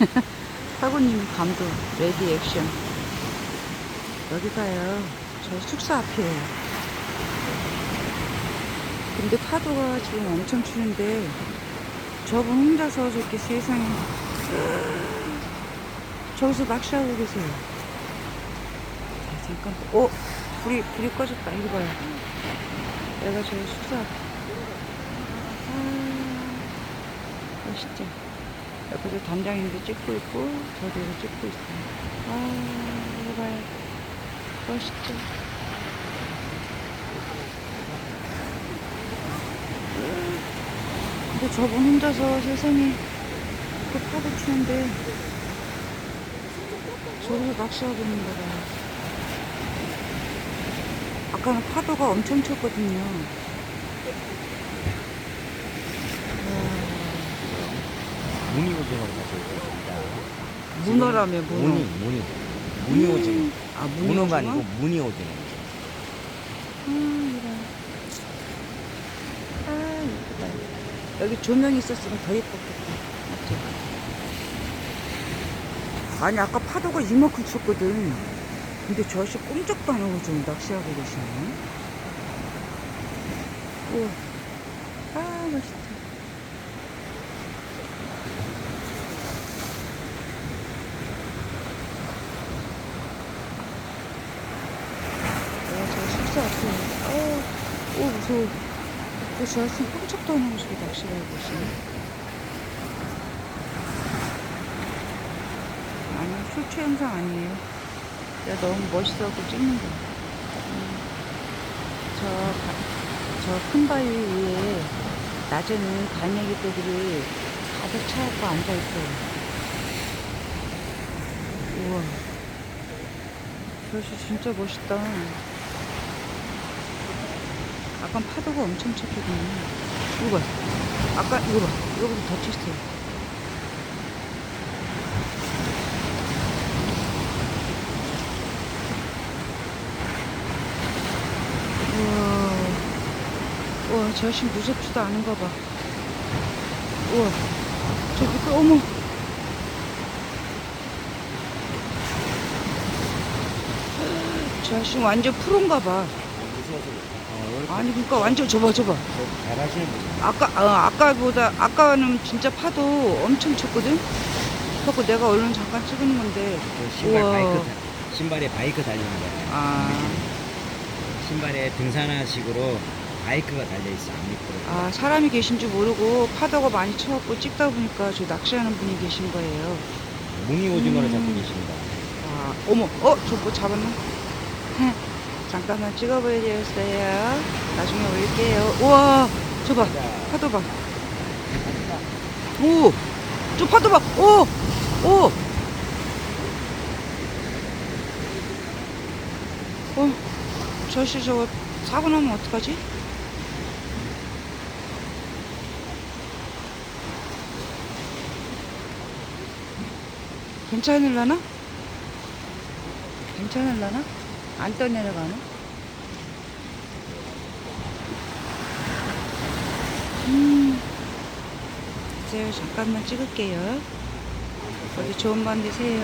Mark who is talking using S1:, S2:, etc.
S1: 사부님이 감독 레디 액션. 여기가요. 저 숙소 앞이에요. 근데 파도가 지금 엄청 치는데 저분 혼자서 저렇게 세상에 저기서 낚시하고 계세요. 자, 잠깐. 어? 불이 불이 꺼졌다. 이거 봐요. 내가 저 숙소 앞. 아, 멋있죠 옆에서 단장님도 찍고 있고 저도 찍고 있어요 아 이거 봐요. 멋있죠? 근데 저분 혼자서 세상에 그 파도 치는데 저기서 낚시하고 있는 거봐요. 아까는 파도가 엄청 쳤거든요
S2: 무늬 오징어를 가지고 있습니다.
S1: 문어라며 문어
S2: 무늬, 무늬. 무늬 오징어.
S1: 아 문어
S2: 문어가
S1: 오징어?
S2: 아니고 무늬 오징어.
S1: 아, 이거. 아, 이쁘다. 여기 조명이 있었으면 더 예뻤겠다. 맞지? 아니, 아까 파도가 이만큼 쳤거든. 근데 저 아저씨 꼼짝도 안 하고 지금 낚시하고 계시네. 우와. 아, 멋있다. 와, 저 숙소 앞에. 어, 오, 무서워. 어, 저 아저씨 꼼짝도 안 하고 저기 낚시를 하고 계시네. 아니, 술 취향상 아니에요. 내가 너무 멋있어갖고 찍는 거야. 음. 저, 저 큰 바위 위에 낮에는 갈매기 떼들이 가득 차갖고 앉아있어요. 우와. 저 아저씨 진짜 멋있다. 아까 파도가 엄청 쳤거든요. 이거 봐. 아까 이거 봐. 이거보다 더 쳤어요. 우와. 우와, 저 아저씨 무섭지도 않은가 봐. 우와. 저 밑에, 어머. 저 아저씨 완전 프로인가 봐.
S2: 어,
S1: 아니, 그러니까 완전 저봐, 저봐.
S2: 잘하시는 분.
S1: 아까 어, 아까보다 아까는 진짜 파도 엄청 쳤거든. 그래서 내가 얼른 잠깐 찍은 건데.
S2: 그 신발
S1: 우와.
S2: 바이크, 달- 신발에 바이크 달리는 거야.
S1: 아,
S2: 신발에 등산화식으로 바이크가 달려 있어. 안 미끄러.
S1: 아 사람이 계신 줄 모르고 파도가 많이 쳐갖고 찍다 보니까 저 낚시하는 분이 계신 거예요.
S2: 무늬 오징어를
S1: 음.
S2: 잡고 계십니다.
S1: 아, 어머, 어, 저뭐 잡았나? 헤, 잠깐만 찍어봐야 되겠어요. 나중에 올릴게요. 우와, 저 봐, 파도 봐. 오, 저 파도 봐. 오, 오. 어, 저씨 저거 사고 나면 어떡하지? 괜찮을라나? 괜찮을라나? 안 떠 내려가나? 음, 이제 잠깐만 찍을게요. 어디 좋은 밤 되세요.